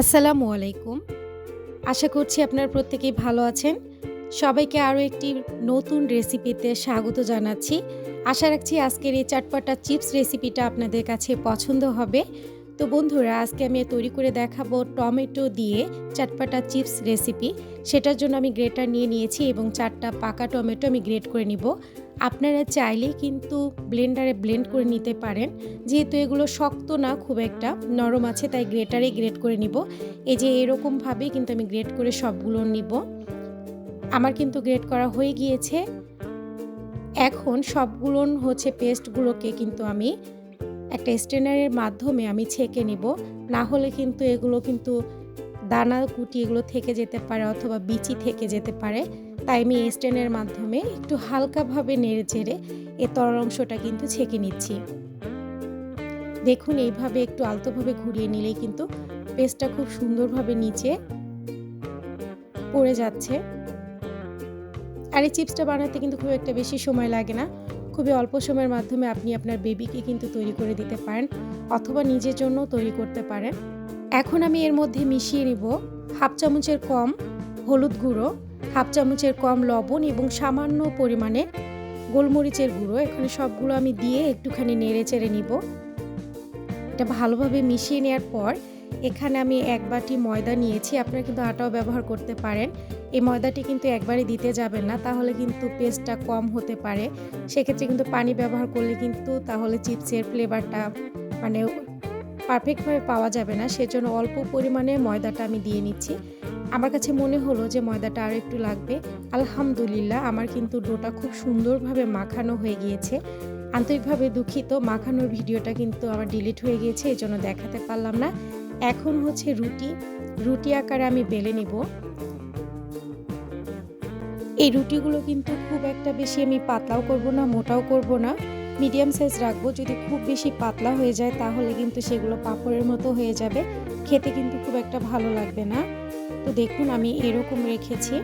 আসসালামু আলাইকুম। আশা করছি আপনার প্রত্যেকেই ভালো আছেন। সবাইকে আরও একটি নতুন রেসিপিতে স্বাগত জানাচ্ছি। আশা রাখছি আজকের এই চাটপাটা চিপস রেসিপিটা আপনাদের কাছে পছন্দ হবে। তো বন্ধুরা, আজকে আমি তৈরি করে দেখাবো টমেটো দিয়ে চাটপাটা চিপস রেসিপি। সেটার জন্য আমি গ্রেটার নিয়ে নিয়েছি এবং চারটা পাকা টমেটো আমি গ্রেট করে নিব। আপনারা চাইলে কিন্তু ব্লেন্ডারে ব্লেন্ড করে নিতে পারেন। যেহেতু এগুলো শক্ত না, খুব একটা নরম আছে, তাই গ্রেটারে গ্রেট করে নিব। এই যে এরকমভাবে কিন্তু আমি গ্রেট করে সবগুলো নিব। আমার কিন্তু গ্রেট করা হয়ে গিয়েছে। এখন সবগুলো হচ্ছে পেস্টগুলোকে কিন্তু আমি একটা স্ট্রেনারের মাধ্যমে আমি ছেঁকে নিব। না হলে কিন্তু এগুলো কিন্তু দানা কুটি এগুলো থেকে যেতে পারে অথবা বিচি থেকে যেতে পারে, তাই আমি এই স্টেনের মাধ্যমে একটু হালকাভাবে নেড়ে চেড়ে এ তরল অংশটা কিন্তু ছেঁকে নিচ্ছি। দেখুন, এইভাবে একটু আলতোভাবে ঘুরিয়ে নিলেই কিন্তু পেস্টটা খুব সুন্দরভাবে নিচে পড়ে যাচ্ছে। আর এই চিপসটা বানাতে কিন্তু খুব একটা বেশি সময় লাগে না। খুবই অল্প সময়ের মাধ্যমে আপনি আপনার বেবিকে কিন্তু তৈরি করে দিতে পারেন অথবা নিজের জন্য তৈরি করতে পারেন। এখন আমি এর মধ্যে মিশিয়ে নিব হাফ চামচের কম হলুদ গুঁড়ো, হাফ চামচের কম লবণ এবং সামান্য পরিমাণে গোলমরিচের গুঁড়ো। এখানে সবগুলো আমি দিয়ে একটুখানি নেড়ে চেড়ে নিব। এটা ভালোভাবে মিশিয়ে নেওয়ার পর এখানে আমি এক বাটি ময়দা নিয়েছি। আপনারা কিন্তু আটাও ব্যবহার করতে পারেন। এই ময়দাটি কিন্তু একবারে দিতে যাবেন না, তাহলে কিন্তু পেস্টটা কম হতে পারে। সেক্ষেত্রে কিন্তু পানি ব্যবহার করলে কিন্তু তাহলে চিপসের ফ্লেভারটা মানে পারফেক্টভাবে পাওয়া যাবে না, সেজন্য অল্প পরিমাণে ময়দাটা আমি দিয়ে নিচ্ছি। আমার কাছে মনে হলো যে ময়দাটা আর একটু লাগবে। আলহামদুলিল্লাহ, আমার কিন্তু ডোটা খুব সুন্দরভাবে মাখানো হয়ে গিয়েছে। আন্তরিকভাবে দুঃখিত, মাখানোর ভিডিওটা কিন্তু আমার ডিলিট হয়ে গিয়েছে এই জন্য দেখাতে পারলাম না। এখন হচ্ছে রুটি। রুটি আকারে আমি বেলে নিব। এই রুটিগুলো কিন্তু খুব একটা বেশি আমি পাতলাও করব না, মোটাও করব না। মিডিয়াম সাইজ রাখব। যদি খুব বেশি পাতলা হয়ে যায়, তাহলে কিন্তু সেগুলো পাঁপড়ের মতো হয়ে যাবে। খেতে কিন্তু খুব একটা ভালো লাগবে না। তো দেখুন, আমি এরকম রেখেছি।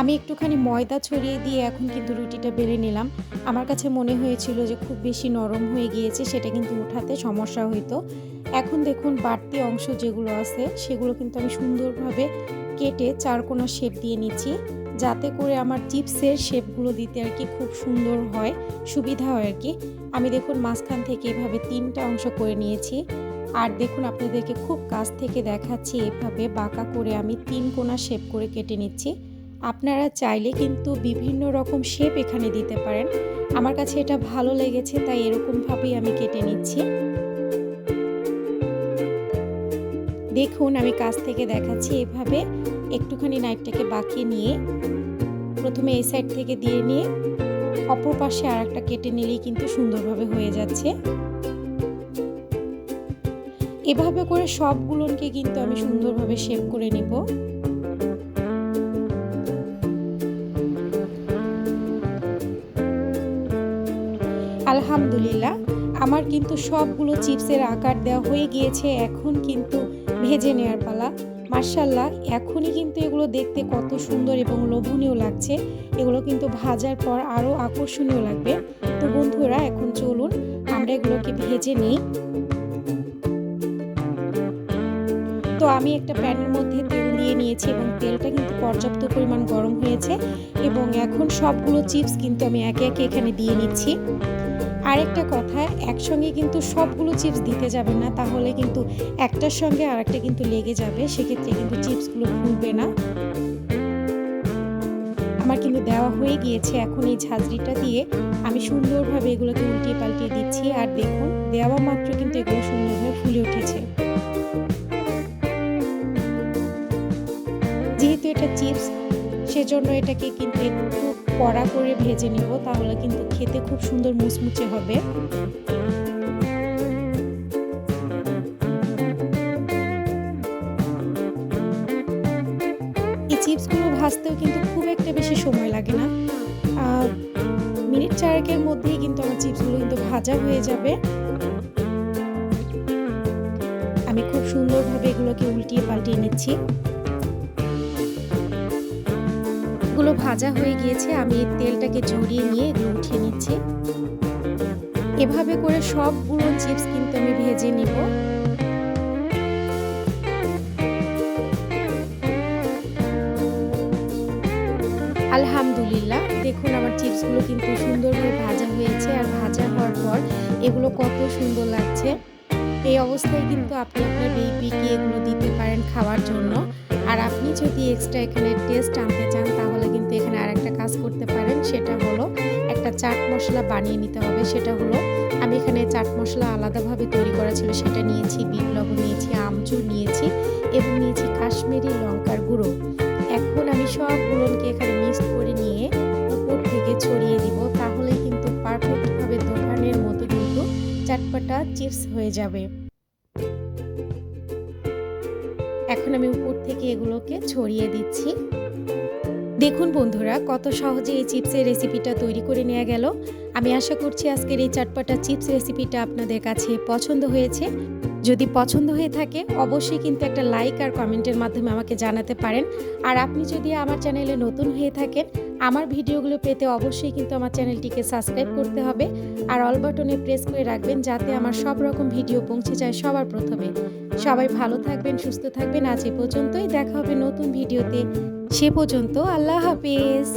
আমি একটুখানি ময়দা ছড়িয়ে দিয়ে এখন কিন্তু রুটিটা বেলে নিলাম। আমার কাছে মনে হয়েছিল যে খুব বেশি নরম হয়ে গিয়েছে, সেটা কিন্তু উঠাতে সমস্যা হইতো। এখন দেখুন, বাড়তি অংশ যেগুলো আছে, সেগুলো কিন্তু আমি সুন্দরভাবে কেটে চারকোনা শেপ দিয়ে নিচ্ছি। যাতে করে আমার চিপসের শেপগুলো দিতে আর কি খুব সুন্দর হয়, সুবিধা হয় আর কি। আমি দেখুন মাঝখান থেকে এভাবে তিনটা অংশ করে নিয়েছি। আর দেখুন আপনাদেরকে খুব কাছ থেকে দেখাচ্ছি, এভাবে বাঁকা করে আমি তিন কোনা শেপ করে কেটে নিচ্ছি। আপনারা চাইলে কিন্তু বিভিন্ন রকম শেপ এখানে দিতে পারেন। আমার কাছে এটা ভালো লেগেছে, তাই এরকমভাবেই আমি কেটে নিচ্ছি। দেখুন আমি কাছ থেকে দেখাচ্ছি এভাবে একটুখানি নাইফটাকে বাঁকিয়ে নিয়ে, প্রথমে এই সাইড থেকে দিয়ে নিয়ে, অপর পাশে আর একটা কেটে নিলেই কিন্তু সুন্দরভাবে হয়ে যাচ্ছে। এভাবে করে সবগুলোকে কিন্তু আমি সুন্দরভাবে শেপ করে নিব। আলহামদুলিল্লাহ, আমার কিন্তু সবগুলো চিপসের আকার দেওয়া হয়ে গিয়েছে, এখন কিন্তু ভেজে নেওয়ার পালা। মার্শাল্লাহ এখনই কিন্তু এগুলো দেখতে কত সুন্দর এবং লোভনীয় লাগছে। এগুলো কিন্তু ভাজার পর আরও আকর্ষণীয় লাগবে। তো বন্ধুরা, এখন চলুন, আমরা এগুলোকে ভেজে নিই। তো আমি একটা প্যানের মধ্যে তেল দিয়ে নিয়েছি এবং তেলটা কিন্তু পর্যাপ্ত পরিমাণ গরম হয়েছে এবং এখন সবগুলো চিপস কিন্তু আমি একে একে এখানে দিয়ে নিচ্ছি। আরেকটা কথা, একসঙ্গে কিন্তু সবগুলো চিপস দিতে যাবেন না, তাহলে কিন্তু একটার সঙ্গে আরেকটা কিন্তু লেগে যাবে, সেক্ষেত্রে কিন্তু চিপসগুলো ফুলবে না। আমার কিন্তু দেওয়া হয়ে গিয়েছে এখন এই ঝাঁঝরিটা দিয়ে, আমি সুন্দরভাবে এগুলোকে উল্টিয়ে পাল্টিয়ে দিচ্ছি, আর দেখুন, দেওয়া মাত্র কিন্তু এগুলো সুন্দরভাবে ফুলে উঠেছে। যেহেতু এটা চিপস সেজন্য এটাকে কিন্তু একটু কড়া করে ভেজে নেব, তাহলে কিন্তু খেতে খুব সুন্দর মুচমুচে হবে। এই চিপসগুলো ভাজতেও কিন্তু খুব একটা বেশি সময় লাগে না। মিনিট চারেকের মধ্যেই কিন্তু আমার চিপসগুলো কিন্তু ভাজা হয়ে যাবে। আমি খুব সুন্দরভাবে এগুলোকে উল্টিয়ে পাল্টিয়ে নিচ্ছি। এগুলো ভাজা হয়ে গিয়েছে, আমি তেলটাকে ঝরিয়ে নিয়ে এগুলো উঠিয়ে নিচ্ছি। এভাবে করে সব সবগুলো চিপস কিন্তু আমি ভেজে নিব। আলহামদুলিল্লাহ, দেখুন আমার চিপসগুলো কিন্তু সুন্দরভাবে ভাজা হয়েছে আর ভাজা হওয়ার পর এগুলো কত সুন্দর লাগছে। এই অবস্থায় কিন্তু আপনি আপনার বেবিকে এগুলো দিতে পারেন খাওয়ার জন্য। আর আপনি যদি এক্সট্রা এখানে টেস্ট আনতে চান, তাহলে কিন্তু এখানে আর একটা কাজ করতে পারেন। সেটা হলো একটা চাট মশলা বানিয়ে নিতে হবে। সেটা হলো আমি এখানে চাট মশলা আলাদাভাবে তৈরি করা ছিল। সেটা নিয়েছি, বিট লবণ নিয়েছি, আমচুর নিয়েছি এবং নিয়েছি কাশ্মীরি লঙ্কার গুঁড়ো। এখন আমি সবগুলোকে এখানে মিক্স করে নিয়ে উপর থেকে ছড়িয়ে দিব। তাহলে কিন্তু পারফেক্টভাবে দোকানের মতো কিন্তু চাটপাটা চিপস হয়ে যাবে। এখন আমি উপর থেকে এগুলোকে ছড়িয়ে দিচ্ছি। দেখুন বন্ধুরা, কত সহজে এই চিপসের রেসিপিটা তৈরি করে নেওয়া গেল। আমি আশা করছি আজকের এই চাটপাটা চিপস রেসিপিটা আপনাদের কাছে পছন্দ হয়েছে। যদি পছন্দ হয়ে থাকে, অবশ্যই কিন্তু একটা লাইক আর কমেন্টের মাধ্যমে আমাকে জানাতে পারেন। আর আপনি যদি আমার চ্যানেলে নতুন হয়ে থাকেন, আমার ভিডিওগুলো পেতে অবশ্যই কিন্তু আমার চ্যানেলটিকে সাবস্ক্রাইব করতে হবে। আর অল বাটনে প্রেস করে রাখবেন যাতে আমার সব রকম ভিডিও পৌঁছে যায় সবার প্রথমে। সবাই ভালো থাকবেন, সুস্থ থাকবেন। আজ এ পর্যন্তই। দেখা হবে নতুন ভিডিওতে। সে পর্যন্ত আল্লাহ হাফেজ।